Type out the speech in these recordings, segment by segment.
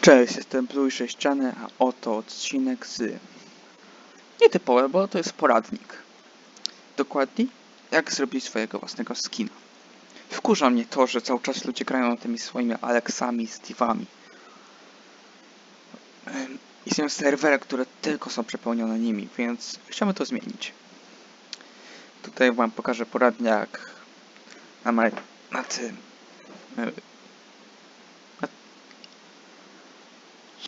Cześć, jestem Blue Sześciany, a oto odcinek z... Nietypowy, bo to jest poradnik. Dokładniej, jak zrobić swojego własnego skina. Wkurza mnie to, że cały czas ludzie grają tymi swoimi Alexami, Steve'ami. Istnieją serwery, które tylko są przepełnione nimi, więc chciałbym to zmienić. Tutaj wam pokażę poradniak na, na tym...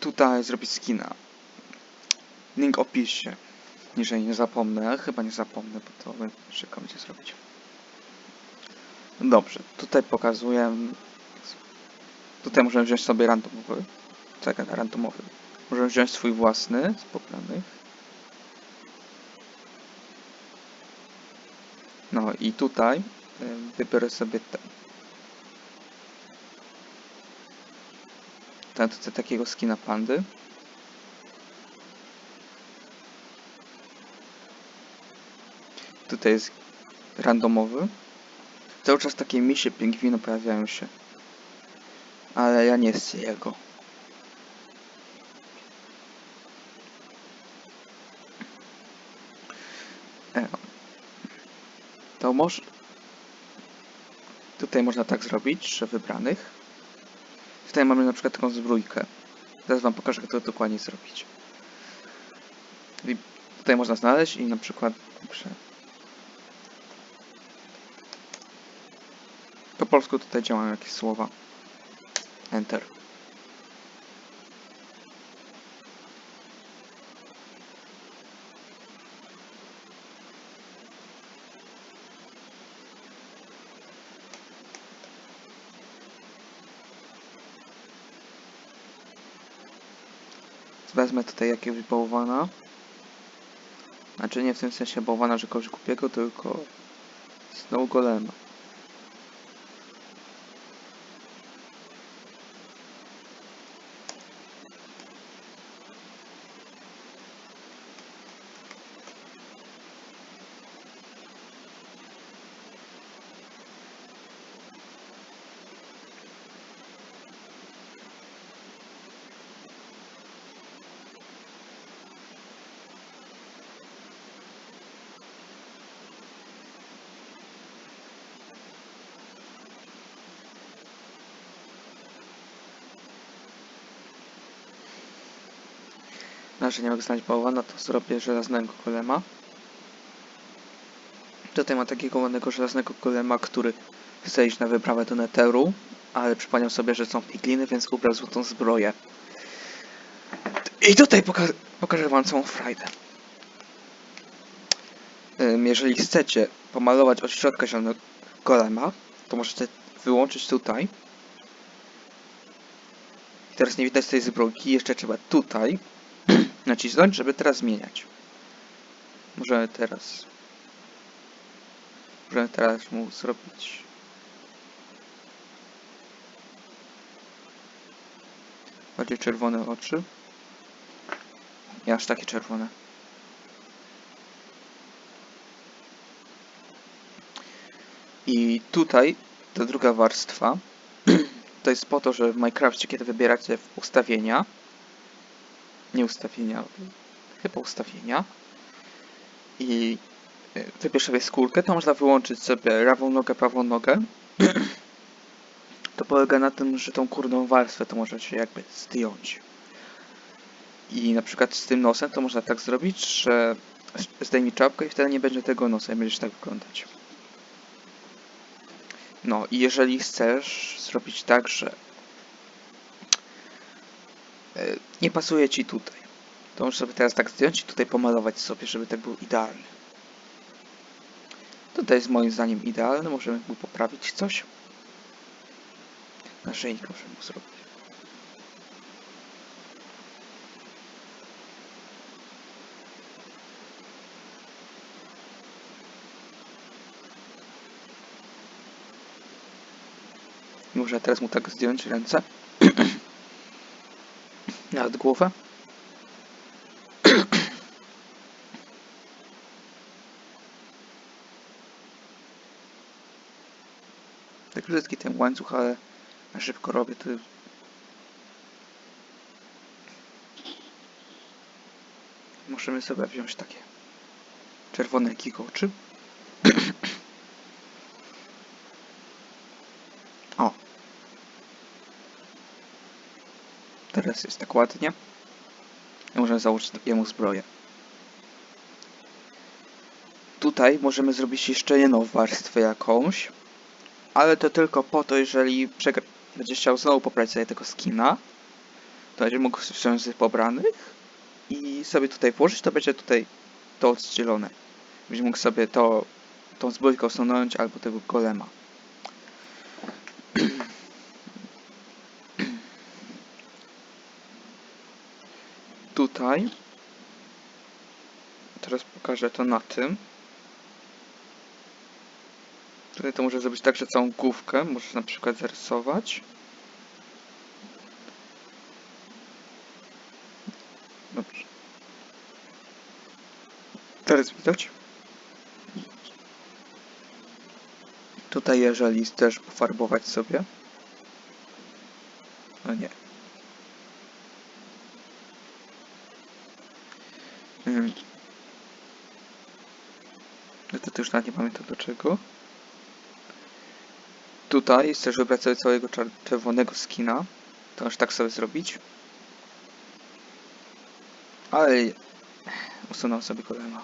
tutaj zrobić skina. Link w opisie. Jeżeli nie zapomnę, chyba nie zapomnę, bo to szybko będzie zrobić. Dobrze, tutaj pokazuję. Tutaj możemy wziąć sobie randomowy. Na randomowy. Możemy wziąć swój własny z pobranych. No i tutaj em, wybiorę sobie ten. Tutaj takiego skina pandy. Tutaj jest randomowy. Cały czas takie misie pingwiny pojawiają się. Ale ja nie chcę jego. E, To może... Tutaj można tak zrobić, że wybranych. Tutaj mamy na przykład taką zbrójkę. Teraz wam pokażę, jak to dokładnie zrobić. I tutaj można znaleźć i na przykład... Po polsku tutaj działają jakieś słowa. Enter. Wezmę tutaj jakiegoś bałwana. Znaczy nie w tym sensie bałwana, że kogoś głupiego, tylko Snow Golema. Znaczy nie mogę znaleźć bałwana, to zrobię żelaznego golema. Tutaj mam takiego ładnego żelaznego golema, który chce iść na wyprawę do Netheru, ale przypomniał sobie, że są pigliny, więc ubrał złotą zbroję. I tutaj poka pokażę wam całą frajdę. Jeżeli chcecie pomalować od środka zielonego golema, to możecie wyłączyć tutaj. Teraz nie widać tej zbrojki, jeszcze trzeba tutaj nacisnąć, żeby teraz zmieniać. Możemy teraz... Możemy teraz mu zrobić... Bardziej czerwone oczy. Nie aż takie czerwone. I tutaj ta druga warstwa to jest po to, że w Minecrafcie, kiedy wybieracie ustawienia, nie ustawienia, chyba ustawienia i y, wybierz sobie skórkę, to można wyłączyć sobie prawą nogę, prawą nogę. To polega na tym, że tą kurną warstwę to możecie jakby zdjąć. I na przykład z tym nosem to można tak zrobić, że zdejmij czapkę i wtedy nie będzie tego nosa i będziesz tak wyglądać. No i jeżeli chcesz zrobić tak, że nie pasuje ci tutaj, to możesz sobie teraz tak zdjąć i tutaj pomalować sobie, żeby tak był idealny. Tutaj jest moim zdaniem idealny, możemy mu poprawić coś. Naszyjnik możemy mu zrobić. Muszę teraz mu tak zdjąć ręce nad głowę. Tak brzydki ten łańcuch, ale szybko robię to. Możemy sobie wziąć takie czerwone kikoczy. oczy. Teraz jest tak ładnie. I możemy założyć jemu zbroję. Tutaj możemy zrobić jeszcze jedną warstwę jakąś. Ale to tylko po to, jeżeli będziesz chciał znowu pobrać sobie tego skina, to będzie mógł wziąć z pobranych i sobie tutaj włożyć, to będzie tutaj to oddzielone. Będzie mógł sobie to, tą zbrojkę usunąć albo tego golema. Tutaj teraz pokażę to na tym. Tutaj to może zrobić także całą główkę, możesz na przykład zarysować. Dobrze. Teraz widać. Tutaj jeżeli chcesz pofarbować sobie. No nie. To, to już nawet nie pamiętam do czego. Tutaj chcesz wybrać sobie całego czerwonego skina. To aż tak sobie zrobić. Ale usunął sobie golema.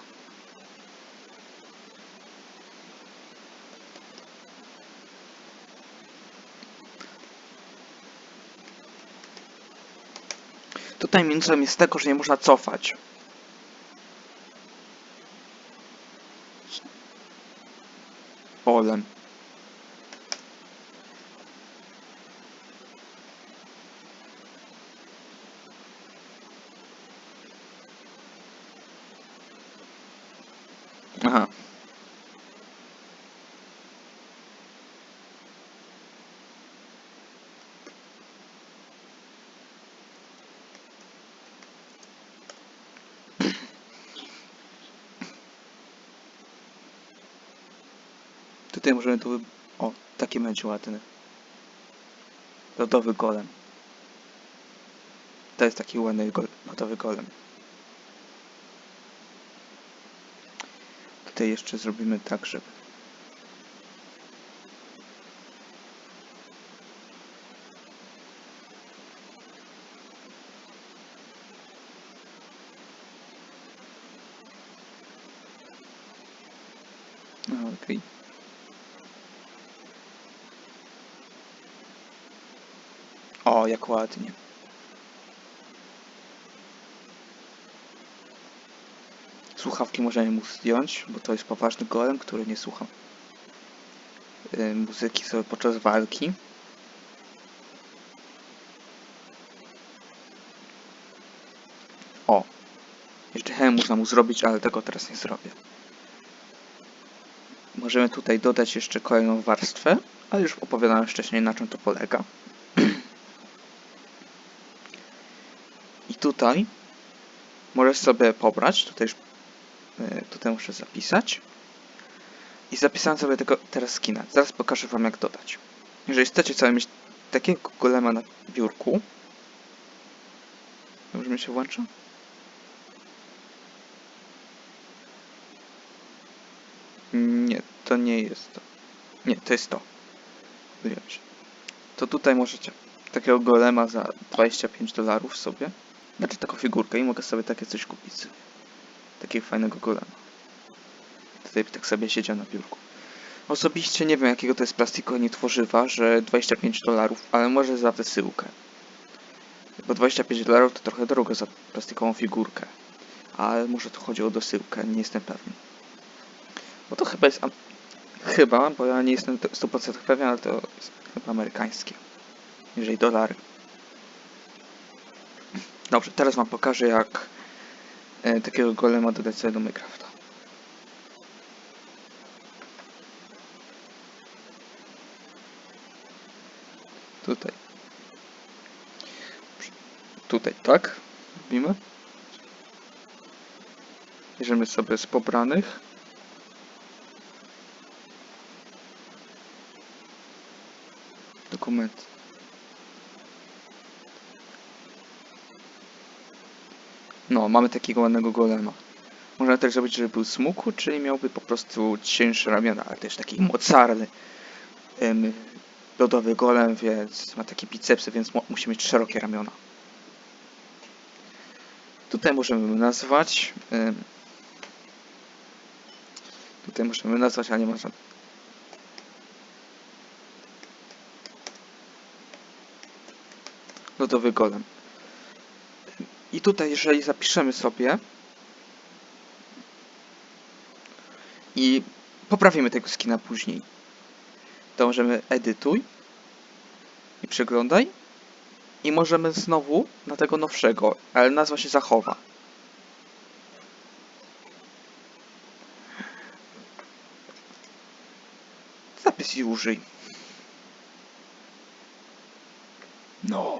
Tutaj minusem jest tego, że nie można cofać. all (uh huh) Tutaj możemy tu... O, taki będzie ładny. Lodowy golem. To jest taki ładny gol, lodowy golem. Tutaj jeszcze zrobimy tak, żeby... No, okej. O, jak ładnie. Słuchawki możemy mu zdjąć, bo to jest poważny golem, który nie słucha y, muzyki sobie podczas walki. O! Jeszcze hełm można mu zrobić, ale tego teraz nie zrobię. Możemy tutaj dodać jeszcze kolejną warstwę, ale już opowiadałem wcześniej na czym to polega. Tutaj możesz sobie pobrać, tutaj y, tutaj muszę zapisać. I zapisałem sobie tego teraz skina. Zaraz pokażę wam jak dodać. Jeżeli chcecie sobie mieć takiego golema na biurku. Dobrze mi się włącza? Nie, to nie jest to. Nie, to jest to. To tutaj możecie takiego golema za 25 dolarów sobie. Znaczy taką figurkę i mogę sobie takie coś kupić. Takiego fajnego golema. Tutaj tak sobie siedział na biurku. Osobiście nie wiem jakiego to jest plastiku, ani tworzywa, że 25 dolarów, ale może za wysyłkę. Bo 25 dolarów to trochę drogo za plastikową figurkę. Ale może tu chodzi o dosyłkę, nie jestem pewny. Bo to chyba jest... Chyba, bo ja nie jestem to- 100% pewien, ale to jest chyba amerykańskie. Jeżeli dolary. Dobrze, teraz wam pokażę jak e, takiego golema dodać sobie do Minecrafta. Tutaj. Tutaj, tak? Robimy. Bierzemy sobie z pobranych. Dokument. No, mamy takiego ładnego golema. Można też zrobić, żeby był smuku, czyli miałby po prostu cięższe ramiona, ale też taki mocarny lodowy golem, więc ma takie bicepsy, więc musi mieć szerokie ramiona. Tutaj możemy nazwać. tutaj możemy nazwać, ale nie można. Lodowy golem. I tutaj, jeżeli zapiszemy sobie i poprawimy tego skina później, to możemy edytuj i przeglądaj i możemy znowu na tego nowszego, ale nazwa się zachowa. Zapis i użyj. No.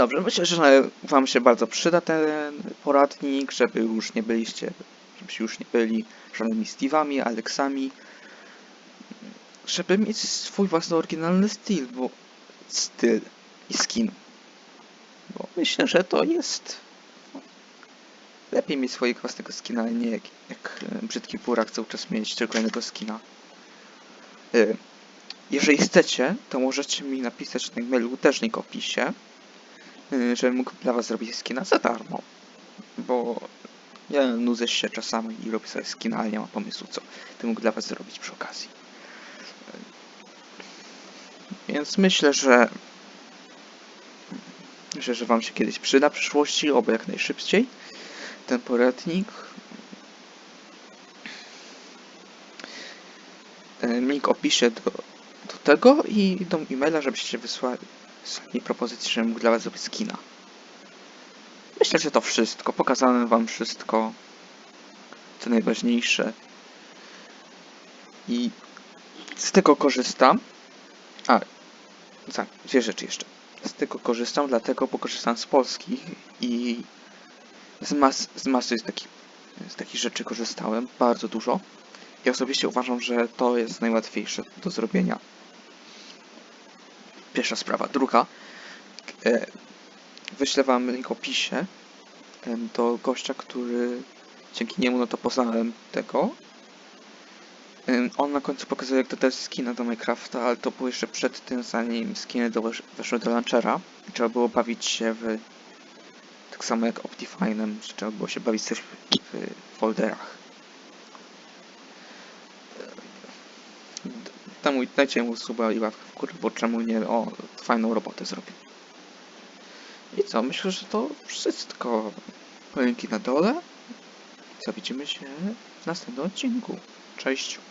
Dobrze, myślę, że Wam się bardzo przyda ten poradnik, żeby już nie byliście, żebyście już nie byli żadnymi Steve'ami, Alexami, żeby mieć swój własny oryginalny styl, bo styl i skin. Bo myślę, że to jest lepiej mieć swojego własnego skina, a nie jak, jak brzydki burak cały czas mieć tylko jednego skina. E, Jeżeli chcecie, to możecie mi napisać na mailu też w opisie, y, żebym mógł dla was zrobić skina za darmo. Bo ja nudzę się czasami i robię sobie skina, ale nie mam pomysłu, co bym mógł dla was zrobić przy okazji. Y, Więc myślę, że myślę, że wam się kiedyś przyda w przyszłości, oby jak najszybciej ten poradnik. Y, Link opiszę do, do tego i do e-maila, żebyście wysłali wysłali propozycję, żebym mógł dla was zrobić skina. Myślę, że to wszystko. Pokazałem wam wszystko, co najważniejsze. I z tego korzystam. A, tak, dwie rzeczy jeszcze. Z tego korzystam, dlatego, bo korzystam z polskich i z, mas, z masy z takich, z takich rzeczy korzystałem bardzo dużo. I osobiście uważam, że to jest najłatwiejsze do zrobienia. Pierwsza sprawa. Druga. E, wyślę wam link opisie em, do gościa, który dzięki niemu no to poznałem tego. Em, On na końcu pokazuje jak dodać skina do Minecrafta, ale to było jeszcze przed tym, zanim skiny do, weszły do launchera. Trzeba było bawić się w... Tak samo jak Optifine'em, że trzeba było się bawić też w folderach. Temu dajcie mu suba i łapkę w górę, bo czemu nie? O, fajną robotę zrobił. I co? Myślę, że to wszystko. Linki na dole. Co widzimy się w następnym odcinku. Cześć.